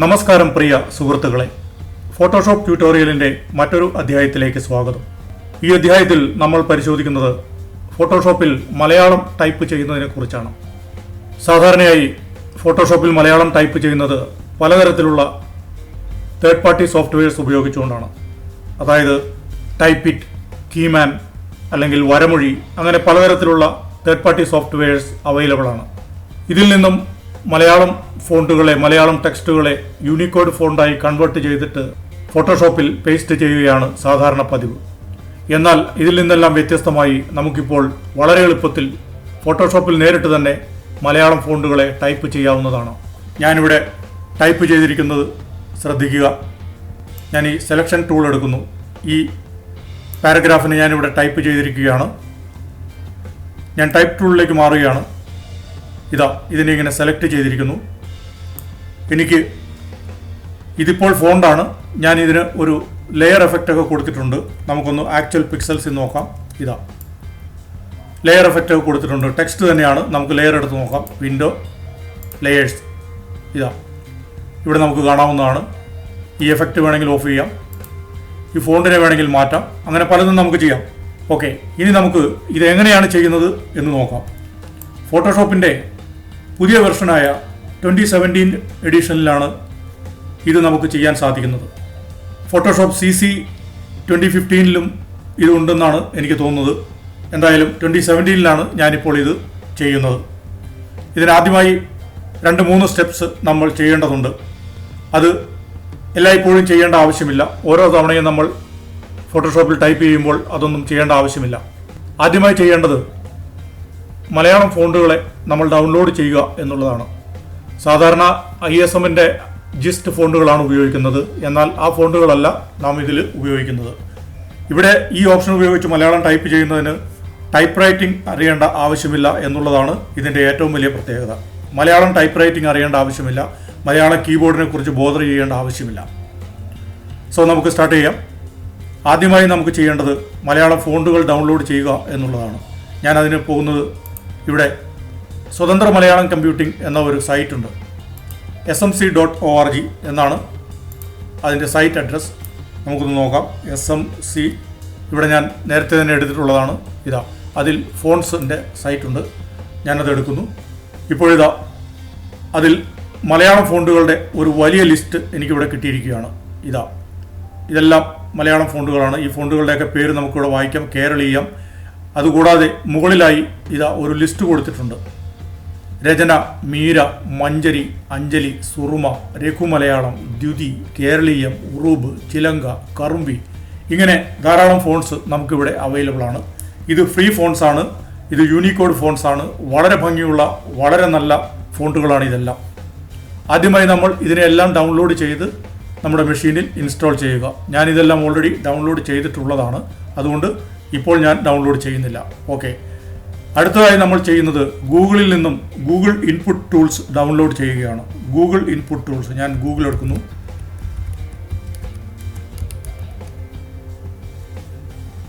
നമസ്കാരം പ്രിയ സുഹൃത്തുക്കളെ. ഫോട്ടോഷോപ്പ് ട്യൂട്ടോറിയലിന്റെ മറ്റൊരു അധ്യായത്തിലേക്ക് സ്വാഗതം. ഈ അധ്യായത്തിൽ നമ്മൾ പരിശോധിക്കുന്നത് ഫോട്ടോഷോപ്പിൽ മലയാളം ടൈപ്പ് ചെയ്യുന്നതിനെ കുറിച്ചാണ്. സാധാരണയായി ഫോട്ടോഷോപ്പിൽ മലയാളം ടൈപ്പ് ചെയ്യുന്നത് പലതരത്തിലുള്ള തേർഡ് പാർട്ടി സോഫ്റ്റ്വെയർസ് ഉപയോഗിച്ചുകൊണ്ടാണ്. അതായത് ടൈപ്പിറ്റ് കീമാൻ അല്ലെങ്കിൽ വരമൊഴി അങ്ങനെ പലതരത്തിലുള്ള തേർഡ് പാർട്ടി സോഫ്റ്റ്വെയർസ് അവൈലബിൾ ആണ്. ഇതിൽ നിന്നും മലയാളം ഫോണ്ടുകളെ മലയാളം ടെക്സ്റ്റുകളെ യൂണിക്കോഡ് ഫോണ്ടായി കൺവേർട്ട് ചെയ്തിട്ട് ഫോട്ടോഷോപ്പിൽ പേസ്റ്റ് ചെയ്യുകയാണ് സാധാരണ പതിവ്. എന്നാൽ ഇതിൽ നിന്നെല്ലാം വ്യത്യസ്തമായി നമുക്കിപ്പോൾ വളരെ എളുപ്പത്തിൽ ഫോട്ടോഷോപ്പിൽ നേരിട്ട് തന്നെ മലയാളം ഫോണ്ടുകളെ ടൈപ്പ് ചെയ്യാവുന്നതാണ്. ഞാനിവിടെ ടൈപ്പ് ചെയ്തിരിക്കുന്നത് ശ്രദ്ധിക്കുക. ഞാൻ ഈ സെലക്ഷൻ ടൂൾ എടുക്കുന്നു. ഈ പാരഗ്രാഫിന് ഞാനിവിടെ ടൈപ്പ് ചെയ്തിരിക്കുകയാണ്. ഞാൻ ടൈപ്പ് ടൂളിലേക്ക് മാറുകയാണ്. ഇതാ ഇതിനെ ഇങ്ങനെ സെലക്ട് ചെയ്തിരിക്കുന്നു. എനിക്ക് ഇതിപ്പോൾ ഫോണ്ടാണ് ഞാൻ ഇതിന് ഒരു ലെയർ എഫക്റ്റ് ഒക്കെ കൊടുത്തിട്ടുണ്ട്. നമുക്കൊന്ന് ആക്ച്വൽ പിക്സൽസ് നോക്കാം. ഇതാ. ലെയർ എഫക്റ്റ് ഒക്കെ കൊടുത്തിട്ടുണ്ട്. ടെക്സ്റ്റ് തന്നെയാണ്. നമുക്ക് ലെയർ എടുത്ത് നോക്കാം. വിൻഡോ ലെയേഴ്സ് ഇതാ. ഇവിടെ നമുക്ക് കാണാവുന്നതാണ്. ഈ എഫക്റ്റ് വേണമെങ്കിൽ ഓഫ് ചെയ്യാം. ഈ ഫോണ്ടിനെ വേണമെങ്കിൽ മാറ്റാം. അങ്ങനെ പലതും നമുക്ക് ചെയ്യാം. ഓക്കെ ഇനി നമുക്ക് ഇത് എങ്ങനെയാണ് ചെയ്യുന്നത് എന്ന് നോക്കാം. ഫോട്ടോഷോപ്പിന്റെ പുതിയ വെർഷനായ ട്വന്റി സെവന്റീൻ എഡിഷനിലാണ് ഇത് നമുക്ക് ചെയ്യാൻ സാധിക്കുന്നത്. ഫോട്ടോഷോപ്പ് സി സി ട്വന്റി ഫിഫ്റ്റീനിലും ഇത് ഉണ്ടെന്നാണ് എനിക്ക് തോന്നുന്നത്. എന്തായാലും ട്വന്റി സെവന്റീനിലാണ് ഞാനിപ്പോൾ ഇത് ചെയ്യുന്നത്. ഇതിനാദ്യമായി രണ്ട് മൂന്ന് സ്റ്റെപ്സ് നമ്മൾ ചെയ്യേണ്ടതുണ്ട്. അത് എല്ലായ്പ്പോഴും ചെയ്യേണ്ട ആവശ്യമില്ല. ഓരോ തവണയും നമ്മൾ ഫോട്ടോഷോപ്പിൽ ടൈപ്പ് ചെയ്യുമ്പോൾ അതൊന്നും ചെയ്യേണ്ട ആവശ്യമില്ല. ആദ്യമായി ചെയ്യേണ്ടത് മലയാളം ഫോണ്ടുകളെ നമ്മൾ ഡൗൺലോഡ് ചെയ്യുക എന്നുള്ളതാണ്. സാധാരണ ഐ എസ് എമ്മിന്റെ ജിസ്റ്റ് ഫോണ്ടുകളാണ് ഉപയോഗിക്കുന്നത്. എന്നാൽ ആ ഫോണ്ടുകളല്ല നാം ഇതിൽ ഉപയോഗിക്കുന്നത്. ഇവിടെ ഈ ഓപ്ഷൻ ഉപയോഗിച്ച് മലയാളം ടൈപ്പ് ചെയ്യുന്നതിന് ടൈപ്പ് റൈറ്റിംഗ് അറിയേണ്ട ആവശ്യമില്ല എന്നുള്ളതാണ് ഇതിന്റെ ഏറ്റവും വലിയ പ്രത്യേകത. മലയാളം ടൈപ്പ് റൈറ്റിംഗ് അറിയേണ്ട ആവശ്യമില്ല. മലയാള കീബോർഡിനെ കുറിച്ച് ബോധർ ചെയ്യേണ്ട ആവശ്യമില്ല. സോ നമുക്ക് സ്റ്റാർട്ട് ചെയ്യാം. ആദ്യമായി നമുക്ക് ചെയ്യേണ്ടത് മലയാളം ഫോണ്ടുകൾ ഡൗൺലോഡ് ചെയ്യുക എന്നുള്ളതാണ്. ഞാൻ അതിന് പോകുന്നത് ഇവിടെ സ്വതന്ത്ര മലയാളം കമ്പ്യൂട്ടിംഗ് എന്ന ഒരു സൈറ്റ് ഉണ്ട് S M C dot O R G എന്നാണ് അതിന്റെ സൈറ്റ് അഡ്രസ് നമുക്കൊന്ന് നോക്കാം. എസ് എം സി ഇവിടെ ഞാൻ നേരത്തെ തന്നെ എടുത്തിട്ടുള്ളതാണ്. ഇതാ അതിൽ ഫോൺസിന്റെ സൈറ്റ് ഉണ്ട് ഞാനത് എടുക്കുന്നു. ഇപ്പോഴിതാ അതിൽ മലയാളം ഫോണ്ടുകളുടെ ഒരു വലിയ ലിസ്റ്റ് എനിക്കിവിടെ കിട്ടിയിരിക്കുകയാണ്. ഇതാ ഇതെല്ലാം മലയാളം ഫോണ്ടുകളാണ്. ഈ ഫോണ്ടുകളുടെയൊക്കെ പേര് നമുക്കിവിടെ വായിക്കാം. കേരളീയം അതുകൂടാതെ മുകളിലായി ഇതാ ഒരു ലിസ്റ്റ് കൊടുത്തിട്ടുണ്ട്. രചന മീര മഞ്ചരി അഞ്ജലി സുറുമ രഘുമലയാളം ദ്യുതി കേരളീയം ഉറൂബ് ചിലങ്ക കറുമ്പി ഇങ്ങനെ ധാരാളം ഫോൺസ് നമുക്കിവിടെ അവൈലബിൾ ആണ്. ഇത് ഫ്രീ ഫോൺസ് ആണ്. ഇത് യൂണിക്കോഡ് ഫോൺസ് ആണ്. വളരെ ഭംഗിയുള്ള വളരെ നല്ല ഫോണ്ടുകളാണ് ഇതെല്ലാം. ആദ്യമായി നമ്മൾ ഇതിനെല്ലാം ഡൗൺലോഡ് ചെയ്ത് നമ്മുടെ മെഷീനിൽ ഇൻസ്റ്റാൾ ചെയ്യുക. ഞാനിതെല്ലാം ഓൾറെഡി ഡൗൺലോഡ് ചെയ്തിട്ടുള്ളതാണ്. അതുകൊണ്ട് ഇപ്പോൾ ഞാൻ ഡൗൺലോഡ് ചെയ്യുന്നില്ല. ഓക്കെ അടുത്തതായി നമ്മൾ ചെയ്യുന്നത് ഗൂഗിളിൽ നിന്നും ഗൂഗിൾ ഇൻപുട്ട് ടൂൾസ് ഡൗൺലോഡ് ചെയ്യുകയാണ്. Google input tools. ഞാൻ ഗൂഗിൾ എടുക്കുന്നു.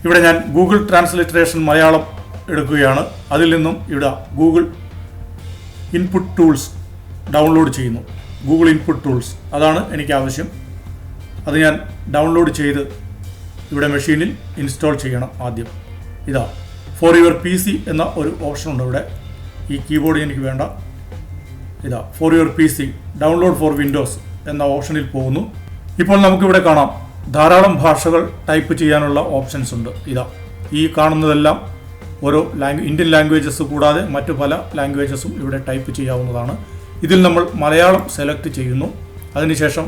ഇവിടെ ഞാൻ ഗൂഗിൾ ട്രാൻസ്ലിറ്ററേഷൻ മലയാളം എടുക്കുകയാണ്. അതിൽ നിന്നും ഇവിടെ ഗൂഗിൾ ഇൻപുട്ട് ടൂൾസ് ഡൗൺലോഡ് ചെയ്യുന്നു. Google input tools. അതാണ് എനിക്ക് ആവശ്യം. അത് ഞാൻ ഡൗൺലോഡ് ചെയ്ത് ഇവിടെ മെഷീനിൽ ഇൻസ്റ്റാൾ ചെയ്യണം ആദ്യം. ഇതാ ഫോർ യുവർ പി സി എന്ന ഒരു ഓപ്ഷൻ ഉണ്ട് ഇവിടെ. ഈ കീബോർഡ് എനിക്ക് വേണ്ട. ഇതാ for your P C download for Windows എന്ന ഓപ്ഷനിൽ പോകുന്നു. ഇപ്പോൾ നമുക്കിവിടെ കാണാം ധാരാളം ഭാഷകൾ ടൈപ്പ് ചെയ്യാനുള്ള ഓപ്ഷൻസ് ഉണ്ട്. ഇതാ ഈ കാണുന്നതെല്ലാം ഓരോ ലാംഗ്വേജ് ഇന്ത്യൻ ലാംഗ്വേജസ് കൂടാതെ മറ്റു പല ലാംഗ്വേജസും ഇവിടെ ടൈപ്പ് ചെയ്യാവുന്നതാണ്. ഇതിൽ നമ്മൾ മലയാളം സെലക്ട് ചെയ്യുന്നു. അതിനുശേഷം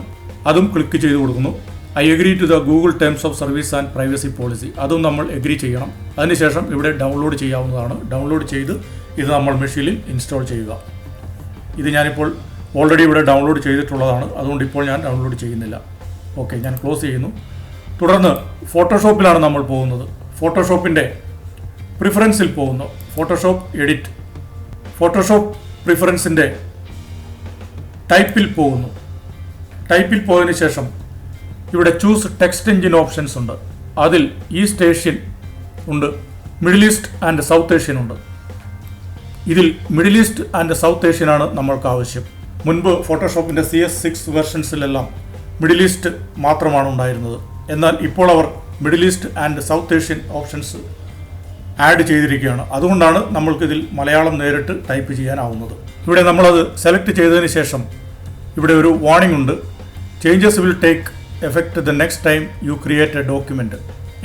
അതും ക്ലിക്ക് ചെയ്ത് കൊടുക്കുന്നു. I agree to the Google terms of service and privacy policy അതും നമ്മൾ എഗ്രി ചെയ്യണം. അതിനുശേഷം ഇവിടെ ഡൗൺലോഡ് ചെയ്യാവുന്നതാണ്. ഡൗൺലോഡ് ചെയ്ത് ഇത് നമ്മൾ മെഷീനിൽ ഇൻസ്റ്റാൾ ചെയ്യുക. ഇത് ഞാനിപ്പോൾ ഓൾറെഡി ഇവിടെ ഡൗൺലോഡ് ചെയ്തിട്ടുള്ളതാണ്. അതുകൊണ്ട് ഇപ്പോൾ ഞാൻ ഡൗൺലോഡ് ചെയ്യുന്നില്ല. ഓക്കെ ഞാൻ ക്ലോസ് ചെയ്യുന്നു. തുടർന്ന് ഫോട്ടോഷോപ്പിലാണ് നമ്മൾ പോകുന്നത്. ഫോട്ടോഷോപ്പിന്റെ പ്രിഫറൻസിൽ പോകുന്നു. ഫോട്ടോഷോപ്പ് എഡിറ്റ് ഫോട്ടോഷോപ്പ് പ്രിഫറൻസിന്റെ ടൈപ്പിൽ പോകുന്നു. ടൈപ്പിൽ പോയതിനു ശേഷം ഇവിടെ ചൂസ് ടെക്സ്റ്റ് എഞ്ചിൻ ഓപ്ഷൻസ് ഉണ്ട്. അതിൽ ഈസ്റ്റ് ഏഷ്യൻ ഉണ്ട് Middle East and South Asian ഉണ്ട്. ഇതിൽ Middle East and South Asian ആണ് നമ്മൾക്ക് ആവശ്യം. മുൻപ് ഫോട്ടോഷോപ്പിന്റെ സി എസ് സിക്സ് വെർഷൻസിലെല്ലാം മിഡിൽ ഈസ്റ്റ് മാത്രമാണ് ഉണ്ടായിരുന്നത്. എന്നാൽ ഇപ്പോൾ അവർ Middle East and South Asian options add ചെയ്തിരിക്കുകയാണ്. അതുകൊണ്ടാണ് നമ്മൾക്കിതിൽ മലയാളം നേരിട്ട് ടൈപ്പ് ചെയ്യാനാവുന്നത്. ഇവിടെ നമ്മളത് സെലക്ട് ചെയ്തതിന് ശേഷം ഇവിടെ ഒരു വാണിംഗ് ഉണ്ട്. Changes will take effect the next time you create a document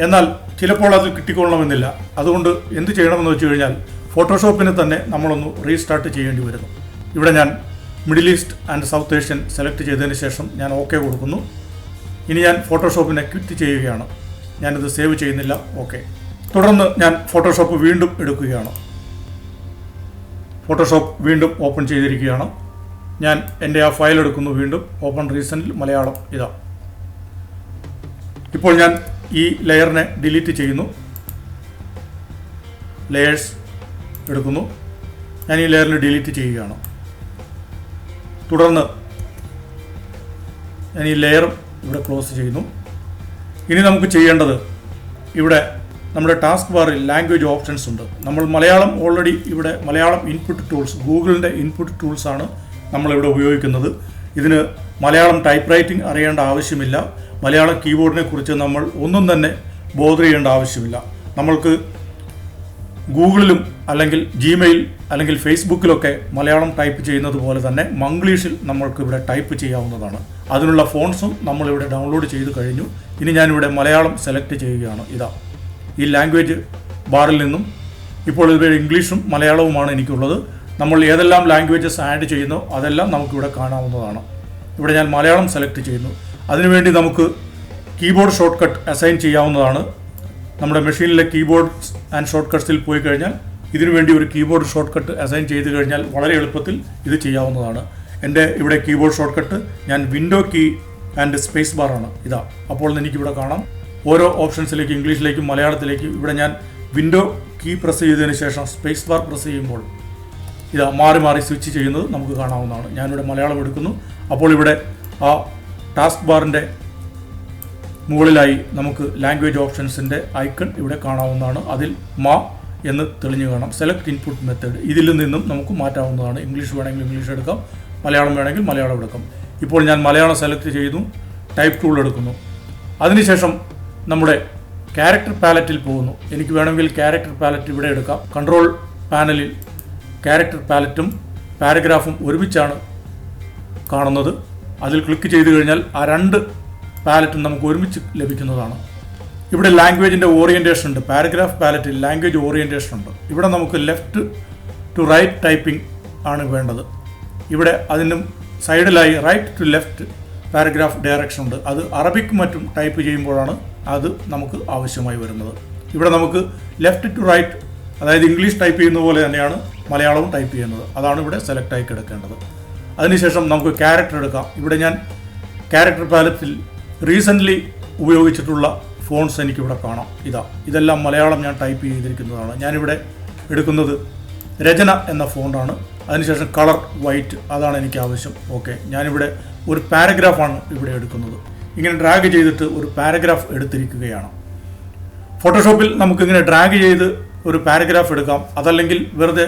എന്നാൽ ചിലപ്പോൾ അത് കിട്ടിക്കൊള്ളണമെന്നില്ല. അതുകൊണ്ട് എന്ത് ചെയ്യണമെന്ന് വെച്ച് കഴിഞ്ഞാൽ ഫോട്ടോഷോപ്പിന് തന്നെ നമ്മളൊന്ന് റീസ്റ്റാർട്ട് ചെയ്യേണ്ടി വരുന്നു. ഇവിടെ ഞാൻ Middle East and South Asian select ചെയ്തതിന് ശേഷം ഞാൻ ഓക്കെ കൊടുക്കുന്നു. ഇനി ഞാൻ ഫോട്ടോഷോപ്പിനെ ക്വിറ്റ് ചെയ്യുകയാണ്. ഞാനിത് സേവ് ചെയ്യുന്നില്ല. ഓക്കെ തുടർന്ന് ഞാൻ ഫോട്ടോഷോപ്പ് വീണ്ടും എടുക്കുകയാണ്. ഫോട്ടോഷോപ്പ് വീണ്ടും ഓപ്പൺ ചെയ്തിരിക്കുകയാണ്. ഞാൻ എന്റെ ആ ഫയൽ എടുക്കുന്നു വീണ്ടും. ഓപ്പൺ റീസണിൽ മലയാളം ഇതാ. ഇപ്പോൾ ഞാൻ ഈ ലെയറിനെ ഡിലീറ്റ് ചെയ്യുന്നു. ലെയേഴ്സ് എടുക്കുന്നു. ഞാൻ ഈ ലെയറിനെ ഡിലീറ്റ് ചെയ്യുകയാണ്. തുടർന്ന് ഞാൻ ഈ ലെയർ ഇവിടെ ക്ലോസ് ചെയ്യുന്നു. ഇനി നമുക്ക് ചെയ്യേണ്ടത് ഇവിടെ നമ്മുടെ ടാസ്ക് ബാറിൽ ലാംഗ്വേജ് ഓപ്ഷൻസ് ഉണ്ട്. നമ്മൾ മലയാളം ഓൾറെഡി ഇവിടെ മലയാളം ഇൻപുട്ട് ടൂൾസ് ഗൂഗിളിന്റെ ഇൻപുട്ട് ടൂൾസാണ് നമ്മളിവിടെ ഉപയോഗിക്കുന്നത്. ഇതിന് മലയാളം ടൈപ്പ് റൈറ്റിംഗ് അറിയേണ്ട ആവശ്യമില്ല. മലയാളം കീബോർഡിനെ കുറിച്ച് നമ്മൾ ഒന്നും തന്നെ ബോധർ ചെയ്യേണ്ട ആവശ്യമില്ല. നമ്മൾക്ക് ഗൂഗിളിലും അല്ലെങ്കിൽ ജിമെയിൽ അല്ലെങ്കിൽ ഫേസ്ബുക്കിലൊക്കെ മലയാളം ടൈപ്പ് ചെയ്യുന്നത് പോലെ തന്നെ മംഗ്ലീഷിൽ നമ്മൾക്ക് ഇവിടെ ടൈപ്പ് ചെയ്യാവുന്നതാണ്. അതിനുള്ള ഫോൺസും നമ്മളിവിടെ ഡൗൺലോഡ് ചെയ്ത് കഴിഞ്ഞു. ഇനി ഞാനിവിടെ മലയാളം സെലക്ട് ചെയ്യുകയാണ്. ഇതാ. ഈ ലാംഗ്വേജ് ബാറിൽ നിന്നും ഇപ്പോൾ ഇവിടെ ഇംഗ്ലീഷും മലയാളവുമാണ് എനിക്കുള്ളത്. നമ്മൾ ഏതെല്ലാം ലാംഗ്വേജസ് ആഡ് ചെയ്യുന്നോ അതെല്ലാം നമുക്കിവിടെ കാണാവുന്നതാണ്. ഇവിടെ ഞാൻ മലയാളം സെലക്ട് ചെയ്യുന്നു. അതിനുവേണ്ടി നമുക്ക് കീബോർഡ് ഷോർട്ട് കട്ട് അസൈൻ ചെയ്യാവുന്നതാണ്. നമ്മുടെ മെഷീനിലെ കീബോർഡ് ആൻഡ് ഷോർട്ട് കട്ട്സിൽ പോയി കഴിഞ്ഞാൽ ഇതിനു വേണ്ടി ഒരു കീബോർഡ് ഷോർട്ട് കട്ട് അസൈൻ ചെയ്ത് കഴിഞ്ഞാൽ വളരെ എളുപ്പത്തിൽ ഇത് ചെയ്യാവുന്നതാണ്. എന്റെ ഇവിടെ കീബോർഡ് ഷോർട്ട് കട്ട് ഞാൻ window key and space bar ആണ്. ഇതാ. അപ്പോൾ എനിക്കിവിടെ കാണാം. ഓരോ ഓപ്ഷൻസിലേക്കും ഇംഗ്ലീഷിലേക്കും മലയാളത്തിലേക്കും ഇവിടെ ഞാൻ വിൻഡോ കീ പ്രസ് ചെയ്തതിന് ശേഷം സ്പേസ് ബാർ പ്രസ് ചെയ്യുമ്പോൾ ഇതാ മാറി മാറി സ്വിച്ച് ചെയ്യുന്നത് നമുക്ക് കാണാവുന്നതാണ്. ഞാനിവിടെ മലയാളം എടുക്കുന്നു. അപ്പോൾ ഇവിടെ ആ ടാസ്ക് ബാറിന്റെ മുകളിലായി നമുക്ക് ലാംഗ്വേജ് ഓപ്ഷൻസിന്റെ ഐക്കൺ ഇവിടെ കാണാവുന്നതാണ്. അതിൽ മാ എന്ന് തെളിഞ്ഞു കാണാം. സെലക്ട് ഇൻപുട്ട് മെത്തേഡ് ഇതിൽ നിന്നും നമുക്ക് മാറ്റാവുന്നതാണ്. ഇംഗ്ലീഷ് വേണമെങ്കിൽ ഇംഗ്ലീഷ് എടുക്കാം. മലയാളം വേണമെങ്കിൽ മലയാളം എടുക്കാം. ഇപ്പോൾ ഞാൻ മലയാളം സെലക്ട് ചെയ്തു ടൈപ്പ് ടൂൾ എടുക്കുന്നു. അതിനുശേഷം നമ്മുടെ ക്യാരക്ടർ പാലറ്റിൽ പോകുന്നു. എനിക്ക് വേണമെങ്കിൽ ക്യാരക്ടർ പാലറ്റ് ഇവിടെ എടുക്കാം. കൺട്രോൾ പാനലിൽ ക്യാരക്ടർ പാലറ്റും പാരഗ്രാഫും ഒരുമിച്ചാണ് കാണുന്നത്. അതിൽ ക്ലിക്ക് ചെയ്തു കഴിഞ്ഞാൽ ആ രണ്ട് പാലറ്റും നമുക്ക് ഒരുമിച്ച് ലഭിക്കുന്നതാണ്. ഇവിടെ ലാംഗ്വേജിന്റെ ഓറിയന്റേഷൻ ഉണ്ട്. പാരഗ്രാഫ് പാലറ്റിൽ ലാംഗ്വേജ് ഓറിയന്റേഷൻ ഉണ്ട്. ഇവിടെ നമുക്ക് ലെഫ്റ്റ് ടു റൈറ്റ് ടൈപ്പിംഗ് ആണ് വേണ്ടത്. ഇവിടെ അതിന്റെ സൈഡിലായി right to left paragraph direction ഉണ്ട്. അത് അറബിക് മറ്റും ടൈപ്പ് ചെയ്യുമ്പോഴാണ് അത് നമുക്ക് ആവശ്യമായി വരുന്നത്. ഇവിടെ നമുക്ക് ലെഫ്റ്റ് ടു റൈറ്റ് അതായത് ഇംഗ്ലീഷ് ടൈപ്പ് ചെയ്യുന്ന പോലെ തന്നെയാണ് മലയാളവും ടൈപ്പ് ചെയ്യുന്നത്. അതാണ് ഇവിടെ സെലക്ട് ആയി കിടക്കേണ്ടത്. അതിനുശേഷം നമുക്ക് ക്യാരക്ടർ എടുക്കാം. ഇവിടെ ഞാൻ ക്യാരക്ടർ പാലറ്റിൽ റീസെന്റ്ലി ഉപയോഗിച്ചിട്ടുള്ള ഫോൺസ് എനിക്കിവിടെ കാണാം. ഇതാ ഇതെല്ലാം മലയാളം ഞാൻ ടൈപ്പ് ചെയ്തിരിക്കുന്നതാണ്. ഞാനിവിടെ എടുക്കുന്നത് രചന എന്ന ഫോണ്ടാണ് അതിനുശേഷം കളർ വൈറ്റ് അതാണ് എനിക്ക് ആവശ്യം. ഓക്കെ ഞാനിവിടെ ഒരു പാരഗ്രാഫാണ് ഇവിടെ എടുക്കുന്നത്. ഇങ്ങനെ ഡ്രാഗ് ചെയ്തിട്ട് ഒരു പാരഗ്രാഫ് എടുത്തിരിക്കുകയാണ്. ഫോട്ടോഷോപ്പിൽ നമുക്കിങ്ങനെ ഡ്രാഗ് ചെയ്ത് ഒരു പാരഗ്രാഫ് എടുക്കാം. അതല്ലെങ്കിൽ വെറുതെ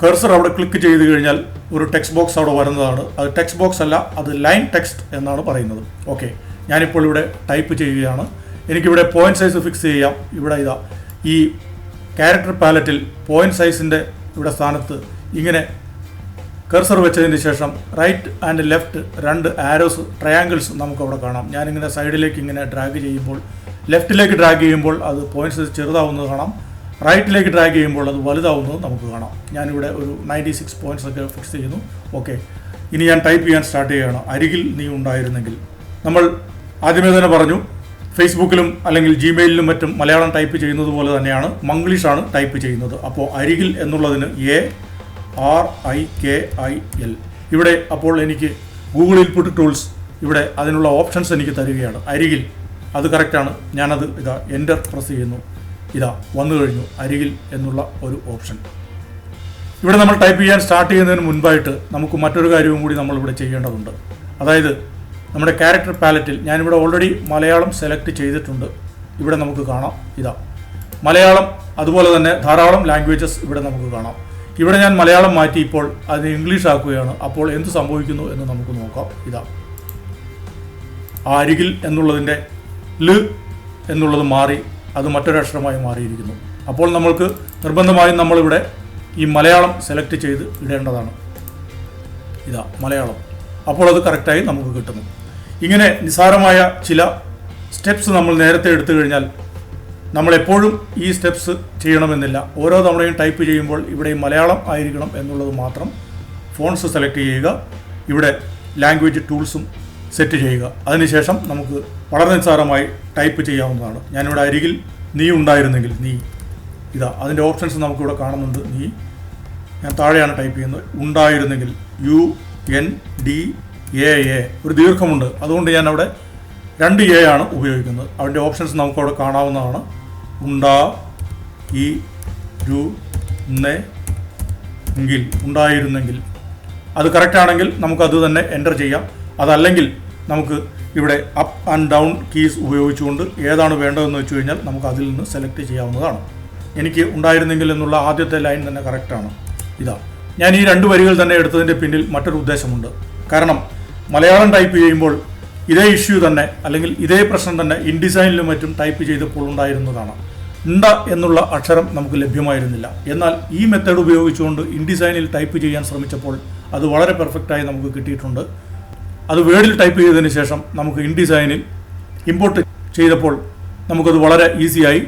കർസർ അവിടെ ക്ലിക്ക് ചെയ്ത് കഴിഞ്ഞാൽ ഒരു ടെക്സ്റ്റ് ബോക്സ് അവിടെ വരുന്നതാണ്. അത് ടെക്സ്റ്റ് ബോക്സ് അല്ല അത് ലൈൻ ടെക്സ്റ്റ് എന്നാണ് പറയുന്നത്. ഓക്കെ ഞാനിപ്പോൾ ഇവിടെ ടൈപ്പ് ചെയ്യുകയാണ്. എനിക്കിവിടെ പോയിന്റ് സൈസ് ഫിക്സ് ചെയ്യാം. ഇവിടെ ഇതാ ഈ ക്യാരക്ടർ പാലറ്റിൽ പോയിന്റ് സൈസിന്റെ ഇവിടെ സ്ഥാനത്ത് ഇങ്ങനെ കേഴ്സർ വെച്ചതിന് ശേഷം റൈറ്റ് ആൻഡ് ലെഫ്റ്റ് രണ്ട് ആരോസ് ട്രയാങ്കിൾസ് നമുക്ക് അവിടെ കാണാം. ഞാനിങ്ങനെ സൈഡിലേക്ക് ഇങ്ങനെ ഡ്രാഗ് ചെയ്യുമ്പോൾ ലെഫ്റ്റിലേക്ക് ഡ്രാഗ് ചെയ്യുമ്പോൾ അത് പോയിന്റ് സൈസ് ചെറുതാവുന്നത് കാണാം. റൈറ്റിലേക്ക് ഡ്രാഗ് ചെയ്യുമ്പോൾ അത് വലുതാവുന്നത് നമുക്ക് കാണാം. ഞാനിവിടെ ഒരു നയന്റി സിക്സ് പോയിന്റ്സ് ഒക്കെ ഫിക്സ് ചെയ്യുന്നു. ഓക്കെ ഇനി ഞാൻ ടൈപ്പ് ചെയ്യാൻ സ്റ്റാർട്ട് ചെയ്യുകയാണ്. അരികിൽ നീ ഉണ്ടായിരുന്നെങ്കിൽ. നമ്മൾ ആദ്യമേ തന്നെ പറഞ്ഞു ഫേസ്ബുക്കിലും അല്ലെങ്കിൽ ജിമെയിലിലും മറ്റും മലയാളം ടൈപ്പ് ചെയ്യുന്നത് പോലെ തന്നെയാണ് മംഗ്ലീഷാണ് ടൈപ്പ് ചെയ്യുന്നത്. അപ്പോൾ അരികിൽ എന്നുള്ളതിന് A R I K I L ഇവിടെ അപ്പോൾ എനിക്ക് ഗൂഗിൾ ഇൻപുട്ട് ടൂൾസ് ഇവിടെ അതിനുള്ള ഓപ്ഷൻസ് എനിക്ക് തരികയാണ്. അരികിൽ. അത് കറക്റ്റാണ് ഞാനത് ഇതാ എന്റർ പ്രസ് ചെയ്യുന്നു. ഇതാ വന്നു കഴിഞ്ഞു അരികിൽ എന്നുള്ള ഒരു ഓപ്ഷൻ. ഇവിടെ നമ്മൾ ടൈപ്പ് ചെയ്യാൻ സ്റ്റാർട്ട് ചെയ്യുന്നതിന് മുൻപായിട്ട് നമുക്ക് മറ്റൊരു കാര്യവും കൂടി നമ്മളിവിടെ ചെയ്യേണ്ടതുണ്ട്. അതായത് നമ്മുടെ ക്യാരക്ടർ പാലറ്റിൽ ഞാനിവിടെ ഓൾറെഡി മലയാളം സെലക്ട് ചെയ്തിട്ടുണ്ട്. ഇവിടെ നമുക്ക് കാണാം ഇതാ. മലയാളം അതുപോലെ തന്നെ ധാരാളം ലാംഗ്വേജസ് ഇവിടെ നമുക്ക് കാണാം. ഇവിടെ ഞാൻ മലയാളം മാറ്റി ഇപ്പോൾ അതിനെ ഇംഗ്ലീഷ് ആക്കുകയാണ്. അപ്പോൾ എന്ത് സംഭവിക്കുന്നു എന്ന് നമുക്ക് നോക്കാം ഇതാ. ആ അരികിൽ എന്നുള്ളതിന്റെ ൽ എന്നുള്ളത് മാറി അത് മറ്റൊരക്ഷരമായി മാറിയിരിക്കുന്നു. അപ്പോൾ നമ്മൾക്ക് നിർബന്ധമായും നമ്മളിവിടെ ഈ മലയാളം സെലക്ട് ചെയ്ത് ഇടേണ്ടതാണ്. ഇതാ മലയാളം. അപ്പോൾ അത് കറക്റ്റായി നമുക്ക് കിട്ടുന്നു. ഇങ്ങനെ നിസ്സാരമായ ചില സ്റ്റെപ്സ് നമ്മൾ നേരത്തെ എടുത്തു കഴിഞ്ഞാൽ നമ്മളെപ്പോഴും ഈ സ്റ്റെപ്സ് ചെയ്യണമെന്നില്ല. ഓരോ തവണയും ടൈപ്പ് ചെയ്യുമ്പോൾ ഇവിടെ മലയാളം ആയിരിക്കണം എന്നുള്ളത് മാത്രം ഫോൺസ് സെലക്ട് ചെയ്യുക. ഇവിടെ ലാംഗ്വേജ് ടൂൾസും സെറ്റ് ചെയ്യുക. അതിനുശേഷം നമുക്ക് വളരെ നിസ്സാരമായി ടൈപ്പ് ചെയ്യാവുന്നതാണ്. ഞാനിവിടെ അരികിൽ നീ ഉണ്ടായിരുന്നെങ്കിൽ നീ. ഇതാ അതിന്റെ ഓപ്ഷൻസ് നമുക്കിവിടെ കാണുന്നുണ്ട്. നീ. ഞാൻ താഴെയാണ് ടൈപ്പ് ചെയ്യുന്നത്. ഉണ്ടായിരുന്നെങ്കിൽ U N D A A. ഒരു ദീർഘമുണ്ട്. അതുകൊണ്ട് ഞാൻ അവിടെ രണ്ട് എ ആണ് ഉപയോഗിക്കുന്നത്. അതിന്റെ ഓപ്ഷൻസ് നമുക്കവിടെ കാണാവുന്നതാണ്. ഉണ്ടാ ഇ രു എങ്കിൽ. ഉണ്ടായിരുന്നെങ്കിൽ. അത് കറക്റ്റ് ആണെങ്കിൽ നമുക്ക് അത് തന്നെ എന്റർ ചെയ്യാം. അതല്ലെങ്കിൽ നമുക്ക് ഇവിടെ അപ്പ് ആൻഡ് ഡൗൺ കീസ് ഉപയോഗിച്ചുകൊണ്ട് ഏതാണ് വേണ്ടതെന്ന് വെച്ച് കഴിഞ്ഞാൽ നമുക്ക് അതിൽ നിന്ന് സെലക്ട് ചെയ്യാവുന്നതാണ്. എനിക്ക് ഉണ്ടായിരുന്നെങ്കിൽ എന്നുള്ള ആദ്യത്തെ ലൈൻ തന്നെ കറക്റ്റാണ് ഇതാ. ഞാൻ ഈ രണ്ട് വരികൾ തന്നെ എടുത്തതിന്റെ പിന്നിൽ മറ്റൊരു ഉദ്ദേശമുണ്ട്. കാരണം മലയാളം ടൈപ്പ് ചെയ്യുമ്പോൾ ഇതേ ഇഷ്യൂ തന്നെ അല്ലെങ്കിൽ ഇതേ പ്രശ്നം തന്നെ ഇൻഡിസൈനിലും മറ്റും ടൈപ്പ് ചെയ്തപ്പോൾ ഉണ്ടായിരുന്നതാണ്. ഉണ്ട എന്നുള്ള അക്ഷരം നമുക്ക് ലഭ്യമായിരുന്നില്ല. എന്നാൽ ഈ മെത്തേഡ് ഉപയോഗിച്ചുകൊണ്ട് ഇൻഡിസൈനിൽ ടൈപ്പ് ചെയ്യാൻ ശ്രമിച്ചപ്പോൾ അത് വളരെ പെർഫെക്റ്റായി നമുക്ക് കിട്ടിയിട്ടുണ്ട്. അത് വേർഡിൽ ടൈപ്പ് ചെയ്തതിന് ശേഷം നമുക്ക് ഇൻഡിസൈനിൽ ഇമ്പോർട്ട് ചെയ്തപ്പോൾ നമുക്കത് വളരെ ഈസിയായി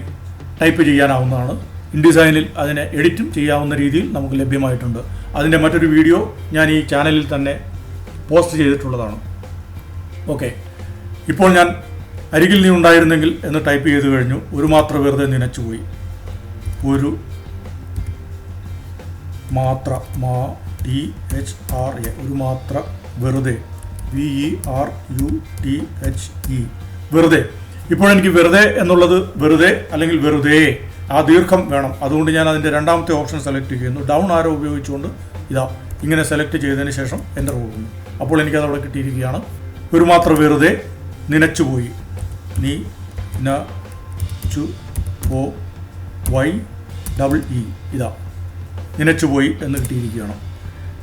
ടൈപ്പ് ചെയ്യാനാവുന്നതാണ്. ഇൻഡിസൈനിൽ അതിനെ എഡിറ്റും ചെയ്യാവുന്ന രീതിയിൽ നമുക്ക് ലഭ്യമായിട്ടുണ്ട്. അതിന്റെ മറ്റൊരു വീഡിയോ ഞാൻ ഈ ചാനലിൽ തന്നെ പോസ്റ്റ് ചെയ്തിട്ടുള്ളതാണ്. ഓക്കെ ഇപ്പോൾ ഞാൻ അരികിൽ നീ ഉണ്ടായിരുന്നെങ്കിൽ എന്ന് ടൈപ്പ് ചെയ്ത് കഴിഞ്ഞു. ഒരു മാത്ര വെറുതെ നനച്ചുപോയി ഒരു മാത്ര മാ ടി എച്ച് ആർ എ ഒരു മാത്ര വെറുതെ V E R U T H E വെറുതെ. ഇപ്പോൾ എനിക്ക് വെറുതെ എന്നുള്ളത് വെറുതെ അല്ലെങ്കിൽ വെറുതെ. ആ ദീർഘം വേണം. അതുകൊണ്ട് ഞാൻ അതിന്റെ രണ്ടാമത്തെ ഓപ്ഷൻ സെലക്ട് ചെയ്യുന്നു. ഡൗൺ ആരോ ഉപയോഗിച്ചുകൊണ്ട് ഇതാ ഇങ്ങനെ സെലക്ട് ചെയ്തതിന് ശേഷം എന്റർ കൊടുക്കുന്നു അപ്പോൾ എനിക്കത് അവിടെ കിട്ടിയിരിക്കുകയാണ്. ഒരു മാത്രം വെറുതെ നിനച്ചുപോയി. നീ ന ചു ഓ വൈ ഡബിൾ ഇ. ഇതാ. നിനച്ചുപോയി എന്ന് കിട്ടിയിരിക്കുകയാണ്.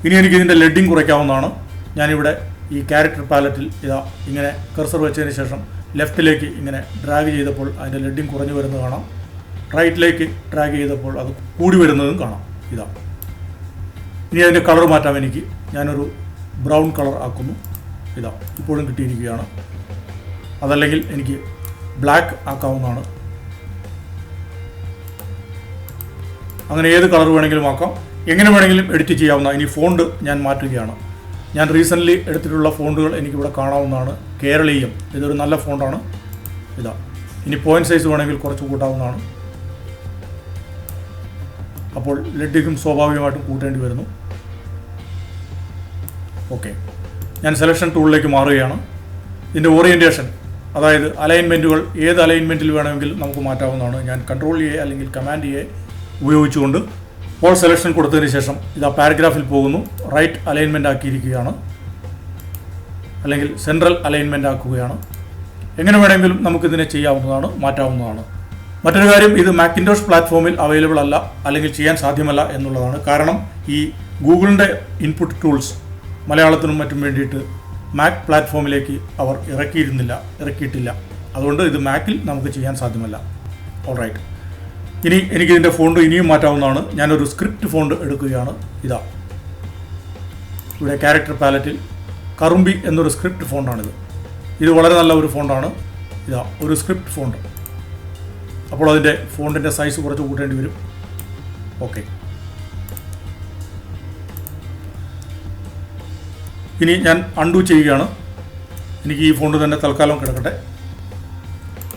ഇനി എനിക്ക് ഇതിന്റെ ലെഡിങ് കുറയ്ക്കാവുന്നതാണ്. ഞാനിവിടെ ഈ ക്യാരക്ടർ പാലറ്റിൽ ഇതാ ഇങ്ങനെ കർസർ വെച്ചതിന് ശേഷം ലെഫ്റ്റിലേക്ക് ഇങ്ങനെ ഡ്രാഗ് ചെയ്തപ്പോൾ അതിന്റെ ലെഡിങ് കുറഞ്ഞു വരുന്നത് കാണാം. റൈറ്റിലേക്ക് ഡ്രാഗ് ചെയ്തപ്പോൾ അത് കൂടി വരുന്നതും കാണാം. ഇതാ. ഇനി അതിന്റെ കളർ മാറ്റാം എനിക്ക്. ഞാനൊരു ബ്രൗൺ കളർ ആക്കുന്നു. ഇതാ ഇപ്പോഴും കിട്ടിയിരിക്കുകയാണ്. അതല്ലെങ്കിൽ എനിക്ക് ബ്ലാക്ക് ആക്കാവുന്നതാണ്. അങ്ങനെ ഏത് കളർ വേണമെങ്കിലും ആക്കാം. എങ്ങനെ വേണമെങ്കിലും എഡിറ്റ് ചെയ്യാവുന്ന ഇനി ഫോണ്ട് ഞാൻ മാറ്റുകയാണ്. ഞാൻ റീസെന്റ്ലി എടുത്തിട്ടുള്ള ഫോണ്ടുകൾ എനിക്കിവിടെ കാണാവുന്നതാണ്. കേരളീയം. ഇതൊരു നല്ല ഫോണ്ടാണ്. ഇതാ. ഇനി പോയിന്റ് സൈസ് വേണമെങ്കിൽ കുറച്ച് കൂട്ടാവുന്നതാണ്. അപ്പോൾ ലഡ്ഡിക്കും സ്വാഭാവികമായിട്ടും കൂട്ടേണ്ടി വരുന്നു. ഓക്കെ. ഞാൻ സെലക്ഷൻ ടൂളിലേക്ക് മാറുകയാണ്. ഇതിന്റെ ഓറിയന്റേഷൻ അതായത് അലൈൻമെന്റുകൾ ഏത് അലൈൻമെന്റിൽ വേണമെങ്കിൽ നമുക്ക് മാറ്റാവുന്നതാണ്. ഞാൻ കൺട്രോൾ എ അല്ലെങ്കിൽ കമാൻഡ് എ ഉപയോഗിച്ചുകൊണ്ട് പോൾ സെലക്ഷൻ കൊടുത്തതിന് ശേഷം ഇത് ആ പാരഗ്രാഫിൽ പോകുന്നു. റൈറ്റ് അലൈൻമെന്റ് ആക്കിയിരിക്കുകയാണ്. അല്ലെങ്കിൽ സെൻട്രൽ അലൈൻമെന്റ് ആക്കുകയാണ്. എങ്ങനെ വേണമെങ്കിലും നമുക്കിതിനെ ചെയ്യാവുന്നതാണ് മാറ്റാവുന്നതാണ്. മറ്റൊരു കാര്യം ഇത് മാക്കിൻഡോഷ് പ്ലാറ്റ്ഫോമിൽ അവൈലബിൾ അല്ല അല്ലെങ്കിൽ ചെയ്യാൻ സാധ്യമല്ല എന്നുള്ളതാണ്. കാരണം ഈ ഗൂഗിളിന്റെ ഇൻപുട്ട് ടൂൾസ് മലയാളത്തിനും മറ്റും വേണ്ടിയിട്ട് മാക് പ്ലാറ്റ്ഫോമിലേക്ക് അവർ ഇറക്കിയിരുന്നില്ല ഇറക്കിയിട്ടില്ല. അതുകൊണ്ട് ഇത് മാക്കിൽ നമുക്ക് ചെയ്യാൻ സാധ്യമല്ല. ഓൾറൈറ്റ് ഇനി എനിക്ക് ഇതിന്റെ ഫോണ്ട് ഇനിയും മാറ്റാവുന്നതാണ്. ഞാനൊരു സ്ക്രിപ്റ്റ് ഫോണ്ട് എടുക്കുകയാണ്. ഇതാ. ഇവിടെ ക്യാരക്ടർ പാലറ്റിൽ കറുമ്പി എന്നൊരു സ്ക്രിപ്റ്റ് ഫോണ്ടാണിത് ഇത് വളരെ നല്ല ഒരു ഫോണ്ടാണ് ഇതാ ഒരു സ്ക്രിപ്റ്റ് ഫോണ്ട് അപ്പോൾ അതിന്റെ ഫോണ്ടിന്റെ സൈസ് കുറച്ച് കൂട്ടേണ്ടി വരും. ഓക്കെ ഇനി ഞാൻ അൺഡു ചെയ്യുകയാണ്. എനിക്ക് ഈ ഫോണ്ട് തന്നെ തൽക്കാലം കിടക്കട്ടെ.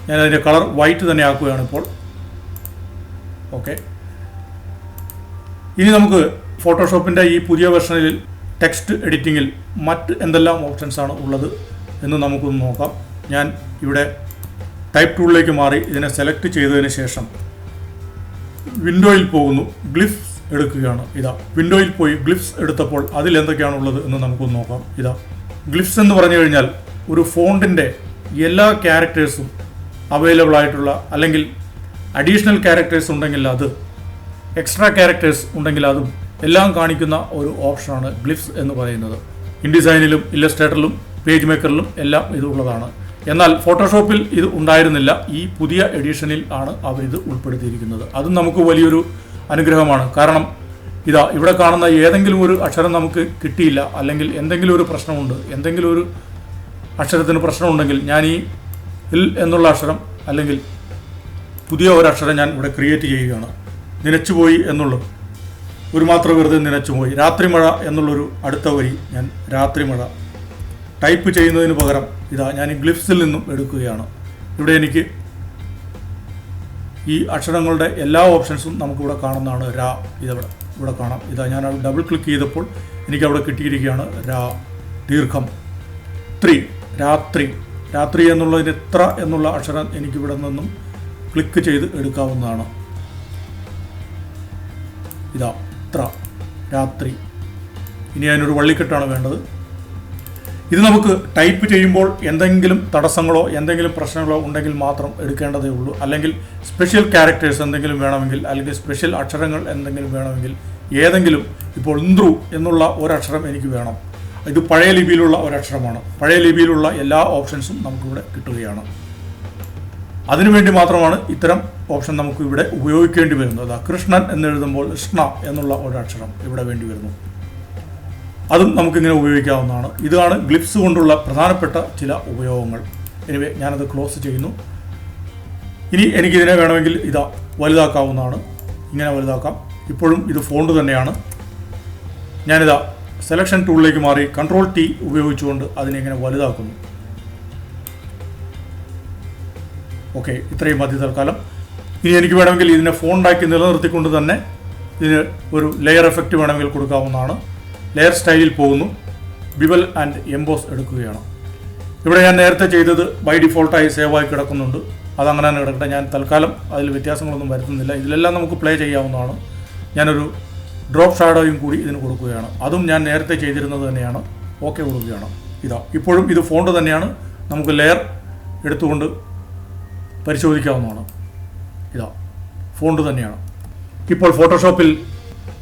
ഞാൻ അതിന്റെ കളർ വൈറ്റ് തന്നെ ആക്കുകയാണ് ഇപ്പോൾ. ഓക്കെ. ഇനി നമുക്ക് ഫോട്ടോഷോപ്പിന്റെ ഈ പുതിയ വെർഷനിൽ ടെക്സ്റ്റ് എഡിറ്റിങ്ങിൽ മറ്റ് എന്തെല്ലാം ഓപ്ഷൻസ് ആണ് ഉള്ളത് എന്ന് നമുക്കൊന്ന് നോക്കാം. ഞാൻ ഇവിടെ ടൈപ്പ് ടൂളിലേക്ക് മാറി ഇതിനെ സെലക്ട് ചെയ്തതിന് ശേഷം വിൻഡോയിൽ പോകുന്നു. ഗ്ലിഫ്സ് എടുക്കുകയാണ്. ഇതാ വിൻഡോയിൽ പോയി ഗ്ലിഫ്സ് എടുത്തപ്പോൾ അതിൽ എന്തൊക്കെയാണ് ഉള്ളത് എന്ന് നമുക്കൊന്ന് നോക്കാം. ഇതാ ഗ്ലിഫ്സ് എന്ന് പറഞ്ഞു കഴിഞ്ഞാൽ ഒരു ഫോണ്ടിന്റെ എല്ലാ ക്യാരക്ടേഴ്സും അവൈലബിൾ ആയിട്ടുള്ള അല്ലെങ്കിൽ അഡീഷണൽ ക്യാരക്ടേഴ്സ് ഉണ്ടെങ്കിൽ അത് എക്സ്ട്രാ ക്യാരക്ടേഴ്സ് ഉണ്ടെങ്കിൽ അതും എല്ലാം കാണിക്കുന്ന ഒരു ഓപ്ഷനാണ് ഗ്ലിഫ്സ് എന്ന് പറയുന്നത്. ഇൻഡിസൈനിലും ഇല്ലസ്ട്രേറ്ററിലും പേജ് മേക്കറിലും എല്ലാം ഇതുള്ളതാണ് എന്നാൽ ഫോട്ടോഷോപ്പിൽ ഇത് ഉണ്ടായിരുന്നില്ല. ഈ പുതിയ എഡിഷനിൽ ആണ് അവരിത് ഉൾപ്പെടുത്തിയിരിക്കുന്നത്. അതും നമുക്ക് വലിയൊരു അനുഗ്രഹമാണ്. കാരണം ഇതാ ഇവിടെ കാണുന്ന ഏതെങ്കിലും ഒരു അക്ഷരം നമുക്ക് കിട്ടിയില്ല. അല്ലെങ്കിൽ എന്തെങ്കിലും ഒരു പ്രശ്നമുണ്ട്. എന്തെങ്കിലും ഒരു അക്ഷരത്തിന് പ്രശ്നമുണ്ടെങ്കിൽ ഞാൻ ഈ ഇൽ എന്നുള്ള അക്ഷരം അല്ലെങ്കിൽ പുതിയ ഒരു അക്ഷരം ഞാൻ ഇവിടെ ക്രിയേറ്റ് ചെയ്യുകയാണ്. നനച്ചുപോയി എന്നുള്ളത്. ഒരു മാത്രം വെറുതെ നനച്ചുപോയി. രാത്രി മഴ എന്നുള്ളൊരു അടുത്ത വരി ഞാൻ രാത്രി മഴ ടൈപ്പ് ചെയ്യുന്നതിന് പകരം ഇതാ ഞാൻ ഈ ഗ്ലിഫ്സിൽ നിന്നും എടുക്കുകയാണ്. ഇവിടെ എനിക്ക് ഈ അക്ഷരങ്ങളുടെ എല്ലാ ഓപ്ഷൻസും നമുക്കിവിടെ കാണുന്നതാണ് രാ. ഇതവിടെ ഇവിടെ കാണാം. ഇതാ ഞാൻ ഡബിൾ ക്ലിക്ക് ചെയ്തപ്പോൾ എനിക്ക് അവിടെ കിട്ടിയിരിക്കുകയാണ് രാ. ദീർഘം. ത്രീ. രാത്രി. രാത്രി എന്നുള്ളതിന് എത്ര എന്നുള്ള അക്ഷരം എനിക്കിവിടെ നിന്നും ക്ലിക്ക് ചെയ്ത് എടുക്കാവുന്നതാണ്. ഇതാ ഇത്ര രാത്രി. ഇനി അതിനൊരു വള്ളിക്കെട്ടാണ് വേണ്ടത്. ഇത് നമുക്ക് ടൈപ്പ് ചെയ്യുമ്പോൾ എന്തെങ്കിലും തടസ്സങ്ങളോ എന്തെങ്കിലും പ്രശ്നങ്ങളോ ഉണ്ടെങ്കിൽ മാത്രം എടുക്കേണ്ടതേ ഉള്ളൂ. അല്ലെങ്കിൽ സ്പെഷ്യൽ ക്യാരക്ടേഴ്സ് എന്തെങ്കിലും വേണമെങ്കിൽ അല്ലെങ്കിൽ സ്പെഷ്യൽ അക്ഷരങ്ങൾ എന്തെങ്കിലും വേണമെങ്കിൽ ഏതെങ്കിലും ഇപ്പോൾ ഇന്ദ്രു എന്നുള്ള ഒരക്ഷരം എനിക്ക് വേണം. ഇത് പഴയ ലിപിയിലുള്ള ഒരക്ഷരമാണ്. പഴയ ലിപിയിലുള്ള എല്ലാ ഓപ്ഷൻസും നമുക്കിവിടെ കിട്ടുകയാണ്. അതിനുവേണ്ടി മാത്രമാണ് ഇത്തരം ഓപ്ഷൻ നമുക്ക് ഇവിടെ ഉപയോഗിക്കേണ്ടി വരുന്നത്. കൃഷ്ണൻ എന്നെഴുതുമ്പോൾ കൃഷ്ണ എന്നുള്ള ഒരക്ഷരം ഇവിടെ വേണ്ടി വരുന്നു. അതും നമുക്കിങ്ങനെ ഉപയോഗിക്കാവുന്നതാണ്. ഇതാണ് ഗ്ലിപ്സ് കൊണ്ടുള്ള പ്രധാനപ്പെട്ട ചില ഉപയോഗങ്ങൾ. എനിവേ ഞാനത് ക്ലോസ് ചെയ്യുന്നു. ഇനി എനിക്കിതിനെ വേണമെങ്കിൽ ഇതാ വലുതാക്കാവുന്നതാണ്. ഇങ്ങനെ വലുതാക്കാം. ഇപ്പോഴും ഇത് ഫോണ്ട് തന്നെയാണ്. ഞാനിതാ സെലക്ഷൻ ടൂളിലേക്ക് മാറി കൺട്രോൾ ടി ഉപയോഗിച്ചുകൊണ്ട് അതിനെ ഇങ്ങനെ വലുതാക്കുന്നു. ഓക്കെ ഇത്രയും മതി തൽക്കാലം. ഇനി എനിക്ക് വേണമെങ്കിൽ ഇതിനെ ഫോണ്ടാക്കി നിലനിർത്തിക്കൊണ്ട് തന്നെ ഇതിന് ഒരു ലെയർ എഫക്റ്റ് വേണമെങ്കിൽ കൊടുക്കാവുന്നതാണ്. ലെയർ സ്റ്റൈലിൽ പോകുന്നു. ബിബൽ ആൻഡ് എംബോസ് എടുക്കുകയാണ്. ഇവിടെ ഞാൻ നേരത്തെ ചെയ്തത് ബൈ ഡിഫോൾട്ടായി സേവായി കിടക്കുന്നുണ്ട്. അതങ്ങനെ തന്നെ കിടക്കട്ടെ ഞാൻ തൽക്കാലം അതിൽ വ്യത്യാസങ്ങളൊന്നും വരുത്തുന്നില്ല. ഇതിലെല്ലാം നമുക്ക് പ്ലേ ചെയ്യാവുന്നതാണ്. ഞാനൊരു ഡ്രോപ്പ് ഷാഡോയും കൂടി ഇതിന് കൊടുക്കുകയാണ്. അതും ഞാൻ നേരത്തെ ചെയ്തിരുന്നത് തന്നെയാണ്. ഓക്കെ കൊടുക്കുകയാണ്. ഇതാ ഇപ്പോഴും ഇത് ഫോണ്ട് തന്നെയാണ്. നമുക്ക് ലെയർ എടുത്തുകൊണ്ട് പരിശോധിക്കാവുന്നതാണ്. ഇതാ ഫോണ്ട് തന്നെയാണ്. ഇപ്പോൾ ഫോട്ടോഷോപ്പിൽ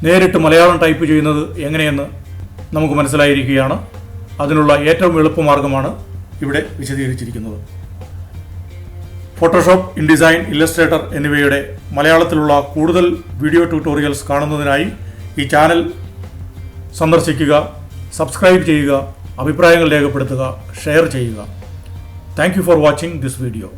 നേരിട്ട് മലയാളം ടൈപ്പ് ചെയ്യുന്നത് എങ്ങനെയെന്ന് നമുക്ക് മനസ്സിലായിരിക്കുകയാണ്. അതിനുള്ള ഏറ്റവും എളുപ്പമാർഗമാണ് ഇവിടെ വിശദീകരിച്ചിരിക്കുന്നത്. ഫോട്ടോഷോപ്പ് ഇൻഡിസൈൻ ഇല്ലസ്ട്രേറ്റർ എന്നിവയുടെ മലയാളത്തിലുള്ള കൂടുതൽ വീഡിയോ ട്യൂട്ടോറിയൽസ് കാണുന്നതിനായി ഈ ചാനൽ സന്ദർശിക്കുക സബ്സ്ക്രൈബ് ചെയ്യുക അഭിപ്രായങ്ങൾ രേഖപ്പെടുത്തുക ഷെയർ ചെയ്യുക. Thank for watching this video